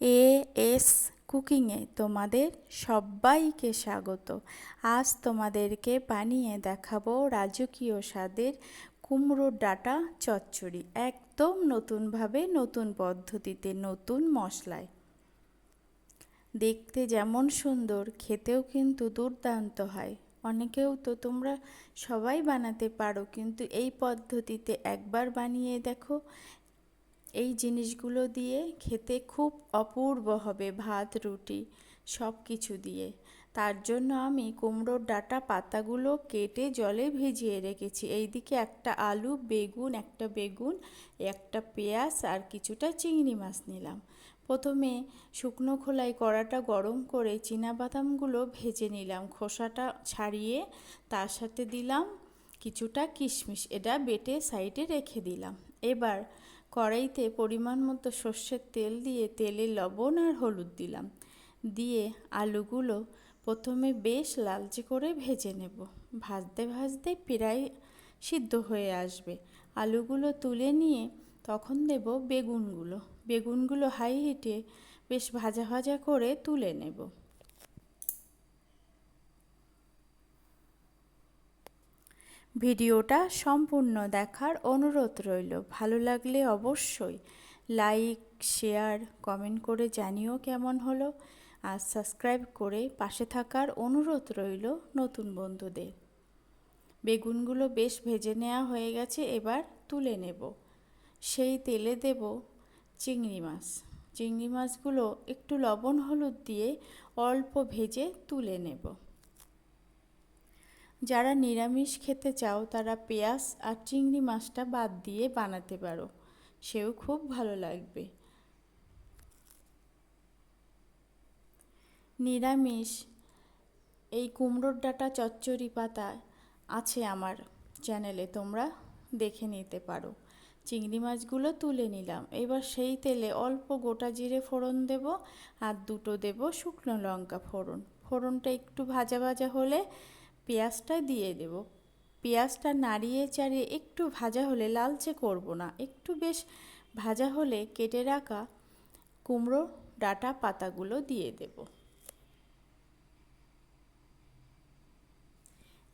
A S কুকিংয়ে তোমাদের সবাইকে স্বাগত। আজ তোমাদেরকে বানিয়ে দেখাবো রাজকীয় স্বাদের কুমড়োর ডাটা চচ্চড়ি, একদম নতুনভাবে, নতুন পদ্ধতিতে, নতুন মশলায়। দেখতে যেমন সুন্দর, খেতেও কিন্তু দুর্দান্ত হয়। অনেকেও তো তোমরা সবাই বানাতে পারো, কিন্তু এই পদ্ধতিতে একবার বানিয়ে দেখো এই জিনিসগুলো দিয়ে খেতে খুব অপূর্ব হবে, ভাত, রুটি সব কিছু দিয়ে। তার জন্য আমি কুমড়োর ডাটা পাতাগুলো কেটে জলে ভিজিয়ে রেখেছি। এইদিকে একটা আলু, বেগুন, একটা বেগুন, একটা পেঁয়াজ আর কিছুটা চিংড়ি মাছ নিলাম। প্রথমে শুকনো খোলায় কড়াটা গরম করে বাদামগুলো ভেজে নিলাম। খোসাটা ছাড়িয়ে তার সাথে দিলাম কিছুটা কিশমিশ। এটা বেটে সাইডে রেখে দিলাম। এবার কড়াইতে পরিমাণ মতো সর্ষের তেল দিয়ে তেলে লবণ আর হলুদ দিলাম। দিয়ে আলুগুলো প্রথমে বেশ লালচে করে ভেজে নেব। ভাজতে ভাজতে প্রায় সিদ্ধ হয়ে আসবে। আলুগুলো তুলে নিয়ে তখন দেব বেগুনগুলো। বেগুনগুলো হাই হিটে বেশ ভাজা ভাজা করে তুলে নেব। ভিডিওটা সম্পূর্ণ দেখার অনুরোধ রইল। ভালো লাগলে অবশ্যই লাইক, শেয়ার, কমেন্ট করে জানিও কেমন হলো। আর সাবস্ক্রাইব করে পাশে থাকার অনুরোধ রইল নতুন বন্ধুদের। বেগুনগুলো বেশ ভেজে নেওয়া হয়ে গেছে, এবার তুলে নেব। সেই তেলে দেব চিংড়ি মাছ। চিংড়ি মাছগুলো একটু লবণ হলুদ দিয়ে অল্প ভেজে তুলে নেব। যারা নিরামিষ খেতে চাও, তারা পেঁয়াজ আর চিংড়ি মাছটা বাদ দিয়ে বানাতে পারো। সেও খুব ভালো লাগবে। নিরামিষ। এই কুমড়োর ডাটা চচ্চড়ি পাতা আছে আমার চ্যানেলে, তোমরা দেখে নিতে পারো। চিংড়ি মাছগুলো তুলে নিলাম। এবার সেই তেলে অল্প গোটা জিরে ফোড়ন দেব আর দুটো দেব শুকনো লঙ্কা ফোড়ন। ফোড়নটা একটু ভাজা ভাজা হলে পেঁয়াজটা দিয়ে দেব। পেঁয়াজটা নাড়িয়ে চাড়িয়ে একটু ভাজা হলে লালচে করব না। একটু বেশ ভাজা হলে কেটে রাখা কুমড়ো ডাটা পাতাগুলো দিয়ে দেব।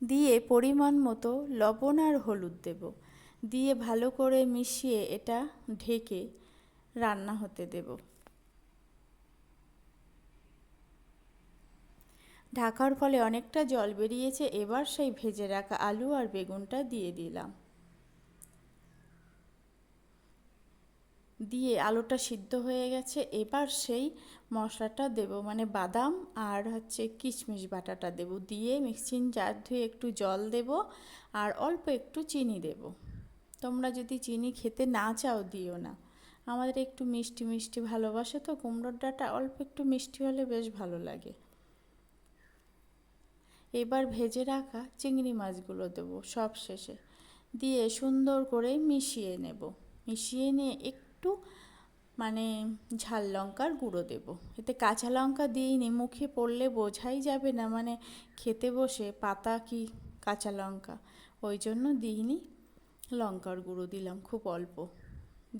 দিয়ে পরিমাণ মতো লবণ আর হলুদ দেব। দিয়ে ভালো করে মিশিয়ে এটা ঢেকে রান্না হতে দেব। ঢাকার ফলে অনেকটা জল বেরিয়েছে, এবার সেই ভেজে রাখা আলু আর বেগুনটা দিয়ে দিলাম। দিয়ে আলুটা সিদ্ধ হয়ে গেছে, এবার সেই মশলাটা দেব মানে বাদাম আর হচ্ছে কিশমিশ বাটাটা দেব। দিয়ে মিক্সিং জার ধুয়ে একটু জল দেব আর অল্প একটু চিনি দেব। তোমরা যদি চিনি খেতে না চাও, দিও না। আমাদের একটু মিষ্টি মিষ্টি ভালোবাসে তো, কুমড়োর ডাটা অল্প একটু মিষ্টি হলে বেশ ভালো লাগে। এবার ভেজে রাখা চিংড়ি মাছগুলো দেবো সব শেষে। দিয়ে সুন্দর করে মিশিয়ে নেব। মিশিয়ে নিয়ে একটু মানে ঝাল লঙ্কার গুঁড়ো দেব। এতে কাঁচা লঙ্কা দিইনি, মুখে পড়লে বোঝাই যাবে না মানে খেতে বসে পাতা কি কাঁচা লঙ্কা। ওই জন্য দিইনি লঙ্কার গুঁড়ো দিলাম খুব অল্প।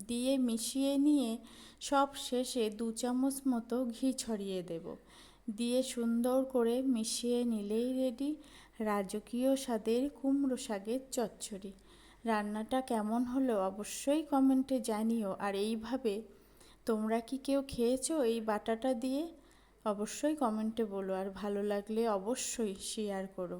দিয়ে মিশিয়ে নিয়ে সব শেষে দু চামচ মতো ঘি ছড়িয়ে দেব। দিয়ে সুন্দর করে মিশিয়ে নিলেই রেডি। রাজকীয় স্বাদের কুমড়ো শাকের চচ্চড়ি। রান্নাটা কেমন হলো অবশ্যই কমেন্টে জানিও। আর এইভাবে তোমরা কি কেউ খেয়েছো এই বাটাটা দিয়ে? অবশ্যই কমেন্টে বলো। আর ভালো লাগলে অবশ্যই শেয়ার করো।